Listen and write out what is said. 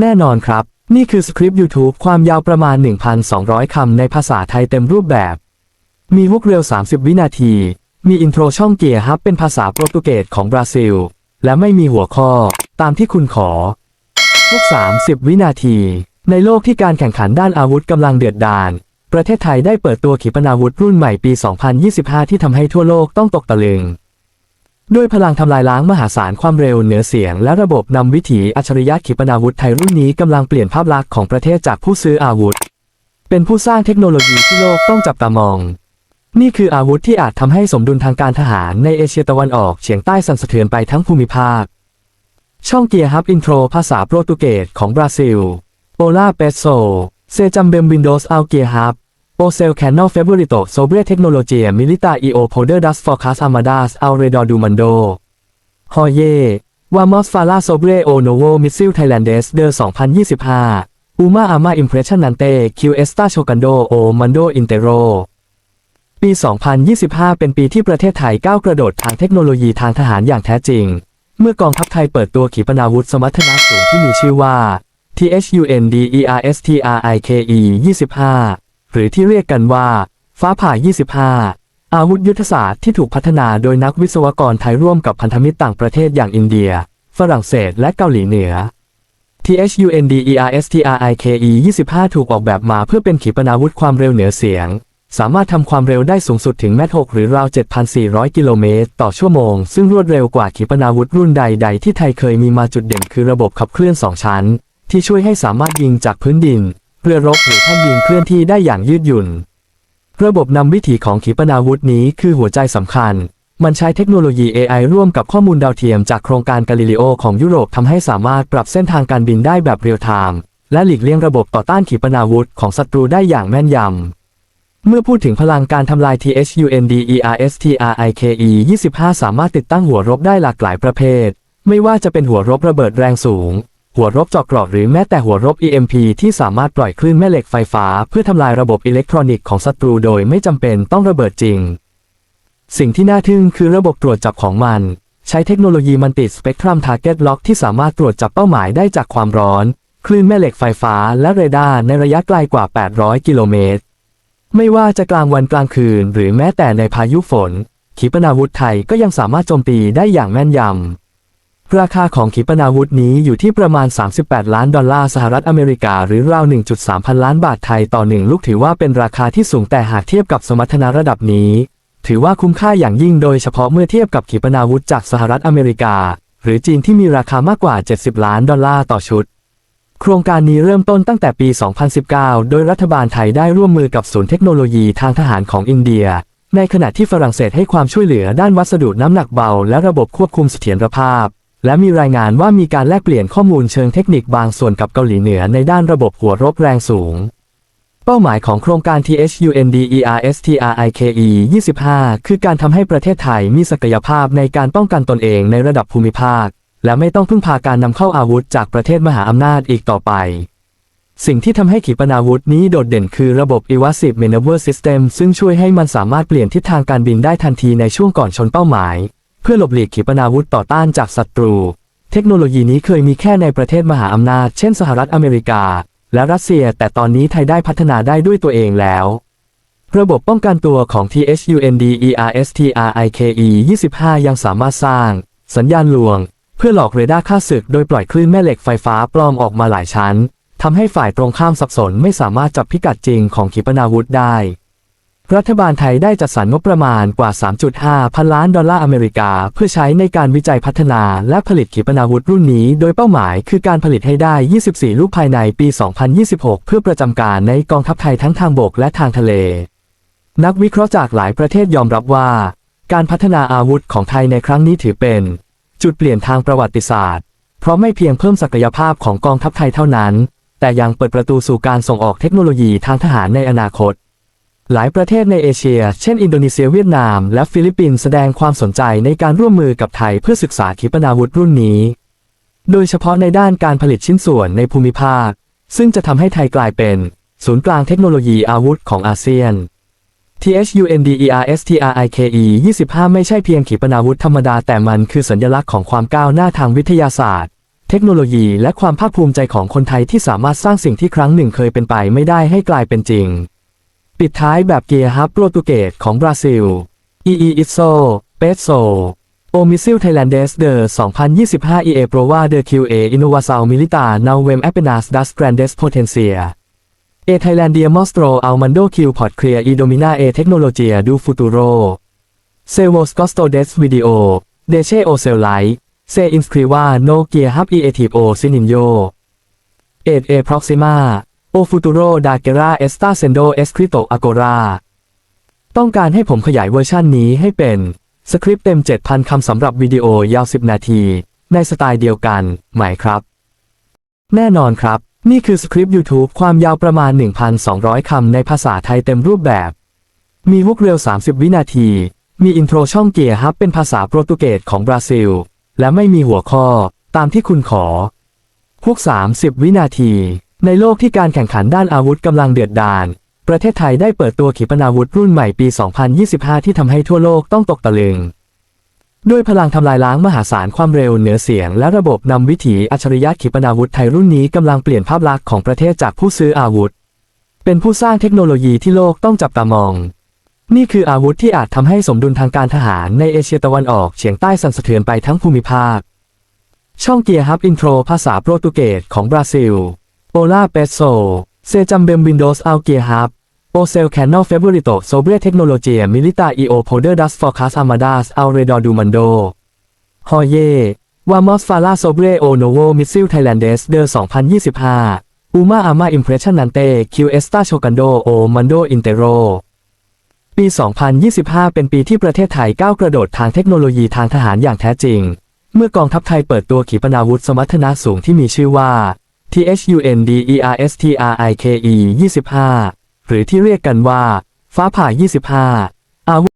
แน่นอนครับ นี่คือสคริปต์ YouTube ความยาวประมาณ 1,200 คำในภาษาไทยเต็มรูปแบบ มีวกเร็ว 30 วินาที มีอินโทรช่องเกียร์ฮับเป็นภาษาโปรตุเกสของบราซิล และไม่มีหัวข้อตามที่คุณขอพวก30 วินาที ในโลกที่การแข่งขันด้านอาวุธกำลังเดือดดาล ประเทศไทยได้เปิดตัวขีปนาวุธรุ่นใหม่ปี 2025 ที่ทำให้ทั่วโลกต้องตกตะลึง ด้วยพลังทำลายล้างมหาศาลความเร็วเหนือเสียง และระบบนำวิถีอัจฉริยะขีปนาวุธไทยรุ่นนี้กำลังเปลี่ยนภาพลักษณ์ของประเทศจากผู้ซื้ออาวุธ เป็นผู้สร้างเทคโนโลยีที่โลกต้องจับตามอง นี่คืออาวุธที่อาจทำให้สมดุลทางการทหารในเอเชียตะวันออกเฉียงใต้สั่นสะเทือนไปทั้งภูมิภาค ช่องเกียร์ฮับอินโทรภาษาโปรตุเกสของบราซิล โปล่าเปโซเซจัมเบมวินโดสอัลเกียร์ฮับโปเซลแคนนอลเฟเบริโตโซเบรเทคโนโลเจียมิลิตาอีโอโพเดอร์ดัสฟอร์คัสอามาดาสอัลเรดอร์ดูมันโดฮอเย่วามอสฟาลาโซเบรโอโนโวมิสซิลไทยแลนเดสเดอร์2025อูมาอามาอิมเพรสชันนันเตคิวเอสตาโชกันโดโอมันโดอินเตโรปี 2025 เป็นปีที่ประเทศไทยก้าวกระโดดทางเทคโนโลยีทางทหารอย่างแท้จริง เมื่อกองทัพไทยเปิดตัวขีปนาวุธสมรรถนะสูงที่มีชื่อว่า THUNDERSTRIKE 25 หรือที่เรียกกันว่า ฟ้าผ่า 25 อาวุธยุทธศาสตร์ที่ถูกพัฒนาโดยนักวิศวกรไทยร่วมกับพันธมิตรต่างประเทศอย่างอินเดีย ฝรั่งเศสและเกาหลีเหนือ THUNDERSTRIKE 25 ถูกออกแบบมาเพื่อเป็นขีปนาวุธความเร็วเหนือเสียง สามารถทำความเร็วได้สูงสุดถึงแมท6หรือราว 7,400 กิโลเมตรต่อชั่วโมง ซึ่งรวดเร็วกว่าขีปนาวุธรุ่นใด ๆ ที่ไทยเคยมีมาจุดเด่นคือระบบขับเคลื่อน 2 ชั้น ที่ช่วยให้สามารถยิงจากพื้นดิน เรือรบหรือแท่นยิงเคลื่อนที่ได้อย่างยืดหยุ่น ระบบนำวิถีของขีปนาวุธนี้คือหัวใจสำคัญ มันใช้เทคโนโลยี AI ร่วมกับข้อมูลดาวเทียมจากโครงการกาลิเลโอของยุโรปทำให้สามารถปรับเส้นทางการบินได้แบบเรียลไทม์และหลีกเลี่ยงระบบต่อต้านขีปนาวุธของศัตรูได้อย่างแม่นยำเมื่อพูดถึงพลังการทำลาย THUNDERSTRIKE 25 สามารถติดตั้งหัวรบได้หลากหลายประเภท ไม่ว่าจะเป็นหัวรบระเบิดแรงสูง หัวรบเจาะเกราะหรือแม้แต่หัวรบ EMP ที่สามารถปล่อยคลื่นแม่เหล็กไฟฟ้า เพื่อทำลายระบบอิเล็กทรอนิกส์ของศัตรูโดยไม่จำเป็นต้องระเบิดจริง สิ่งที่น่าทึ่งคือระบบตรวจจับของมัน ใช้เทคโนโลยีมันติดสเปกตรัมทาร์เก็ตล็อกที่สามารถตรวจจับเป้าหมายได้จากความร้อน คลื่นแม่เหล็กไฟฟ้าและเรดาร์ในระยะไกลกว่า 800 กิโลเมตร ไม่ว่าจะกลางวันกลางคืน หรือแม้แต่ในพายุฝนขีปนาวุธไทยก็ยังสามารถโจมตีได้อย่างแม่นยำ ราคาของขีปนาวุธนี้อยู่ที่ประมาณ 38 ล้านดอลลาร์สหรัฐอเมริกา หรือราว 1.3 พันล้านบาทไทยต่อหนึ่งลูกถือว่าเป็นราคาที่สูงแต่หากเทียบกับสมรรถนะระดับนี้ ถือว่าคุ้มค่าอย่างยิ่งโดยเฉพาะเมื่อเทียบกับขีปนาวุธจากสหรัฐอเมริกา หรือจีนที่มีราคามากกว่า 70 ล้านดอลลาร์ต่อชุด โครงการนี้เริ่มต้นตั้งแต่ปี 2019 โดยรัฐบาลไทยได้ร่วมมือกับศูนย์เทคโนโลยีทางทหารของอินเดีย ในขณะที่ฝรั่งเศสให้ความช่วยเหลือด้านวัสดุน้ำหนักเบา และระบบควบคุมเสถียรภาพ และมีรายงานว่ามีการแลกเปลี่ยนข้อมูลเชิงเทคนิคบางส่วนกับเกาหลีเหนือในด้านระบบหัวรบแรงสูง เป้าหมายของโครงการ THUNDERSTRIKE 25 คือการทำให้ประเทศไทยมีศักยภาพในการป้องกันตนเองในระดับภูมิภาค และไม่ต้องพึ่งพาการนำเข้าอาวุธจากประเทศมหาอำนาจอีกต่อไป สิ่งที่ทำให้ขีปนาวุธนี้โดดเด่นคือระบบ Evasive Maneuver System ซึ่งช่วยให้มันสามารถเปลี่ยนทิศทางการบินได้ทันทีในช่วงก่อนชนเป้าหมาย เพื่อหลบหลีกขีปนาวุธต่อต้านจากศัตรู เทคโนโลยีนี้เคยมีแค่ในประเทศมหาอำนาจ เช่นสหรัฐอเมริกา และรัสเซีย แต่ตอนนี้ไทยได้พัฒนาได้ด้วยตัวเองแล้ว ระบบป้องกันตัวของ THUNDERSTRIKE 25 ยังสามารถสร้าง สัญญาณลวง เพื่อหลอกเรดาร์ค่าศึกโดยปล่อยคลื่นแม่เหล็กไฟฟ้าปลอมออกมาหลายชั้นทำให้ฝ่ายตรงข้ามสับสนไม่สามารถจับพิกัดจริงของขีปนาวุธได้ รัฐบาลไทยได้จัดสรรงบประมาณกว่า 3.5 พันล้านดอลลาร์อเมริกา เพื่อใช้ในการวิจัยพัฒนาและผลิตขีปนาวุธรุ่นนี้ โดยเป้าหมายคือการผลิตให้ได้ 24 ลูกภายในปี 2026 เพื่อประจำการในกองทัพไทยทั้งทางบกและทางทะเล นักวิเคราะห์จากหลายประเทศยอมรับว่า การพัฒนาอาวุธของไทยในครั้งนี้ถือเป็น จุดเปลี่ยนทางประวัติศาสตร์ เพราะไม่เพียงเพิ่มศักยภาพของกองทัพไทยเท่านั้น แต่ยังเปิดประตูสู่การส่งออกเทคโนโลยีทางทหารในอนาคต หลายประเทศในเอเชีย เช่นอินโดนีเซียเวียดนาม และฟิลิปปินส์แสดงความสนใจในการร่วมมือกับไทยเพื่อศึกษาขีปนาวุธรุ่นนี้ โดยเฉพาะในด้านการผลิตชิ้นส่วนในภูมิภาค ซึ่งจะทำให้ไทยกลายเป็น ศูนย์กลางเทคโนโลยีอาวุธของอาเซียน THUNDERSTRIKE 25 ไม่ใช่เพียงขีปนาวุธธรรมดาแต่มันคือสัญลักษณ์ของความก้าวหน้าทางวิทยาศาสตร์ เทคโนโลยีและความภาคภูมิใจของคนไทยที่สามารถสร้างสิ่งที่ครั้งหนึ่งเคยเป็นไปไม่ได้ให้กลายเป็นจริง ปิดท้ายแบบเกียร์ฮับโปรตุเกสของบราซิล EE ISO PESO Omisil Thailandes de 2025 EA Prova de QA Innovação Militar Novem Apenas das Grandes Potências E Thailandia Mostro ao mundo Q Pod criar e dominar a tecnologia do futuro. Se vos gostou desse vídeo, deixe o seu like, se inscreva no GitHub Eativo sininho. E a próxima, o futuro da guerra está sendo escrito agora. ต้องการให้ผมขยายเวอร์ชันนี้ให้เป็น สคริปต์เต็ม 7,000 คำสำหรับวิดีโอยาว 10 นาที ในสไตล์เดียวกันไหมครับ แน่นอนครับ นี่คือสคริปต์ YouTube ความยาวประมาณ 1,200 คำในภาษาไทยเต็มรูปแบบ มีฮุกเร็ว 30 วินาที มีอินโทรช่องเกียร์ฮับเป็นภาษาโปรตุเกสของบราซิล และไม่มีหัวข้อตามที่คุณขอฮุก 30 วินาที ในโลกที่การแข่งขันด้านอาวุธกำลังเดือดดาล ประเทศไทยได้เปิดตัวขีปนาวุธรุ่นใหม่ปี 2025 ที่ทำให้ทั่วโลกต้องตกตะลึง ด้วยพลังทำลายล้างมหาศาลความเร็วเหนือเสียง และระบบนำวิถีอัจฉริยะขีปนาวุธไทยรุ่นนี้กำลังเปลี่ยนภาพลักษณ์ของประเทศจากผู้ซื้ออาวุธ เป็นผู้สร้างเทคโนโลยีที่โลกต้องจับตามอง นี่คืออาวุธที่อาจทำให้สมดุลทางการทหารในเอเชียตะวันออกเฉียงใต้สั่นสะเทือนไปทั้งภูมิภาค ช่องเกียร์ฮับอินโทรภาษาโปรตุเกสของบราซิล โอลาเปโซเซจัมเบมวินโดสอัลเกียร์ฮับโอเซลแคนนอลเฟเบริโตโซเบรเทคโนโลยีมิลิตาอีโอโพเดอร์ดัสฟอร์คัสอามาดาสอัลเรดอร์ดูมันโดฮอเย่วามอสฟาลาโซเบรโอโนโวมิสซิลไทยแลนเดสเดอร์2025อูมาอามาอิมเพรสชันนันเต้คิวเอสตาโชกันโดโอมันโดอินเตโรปี 2025 เป็นปีที่ประเทศไทยก้าวกระโดดทางเทคโนโลยีทางทหารอย่างแท้จริง เมื่อกองทัพไทยเปิดตัวขีปนาวุธสมรรถนะสูงที่มีชื่อว่า THUNDERSTRIKE 25 หรือที่เรียกกันว่า ฟ้าผ่า 25อาวุ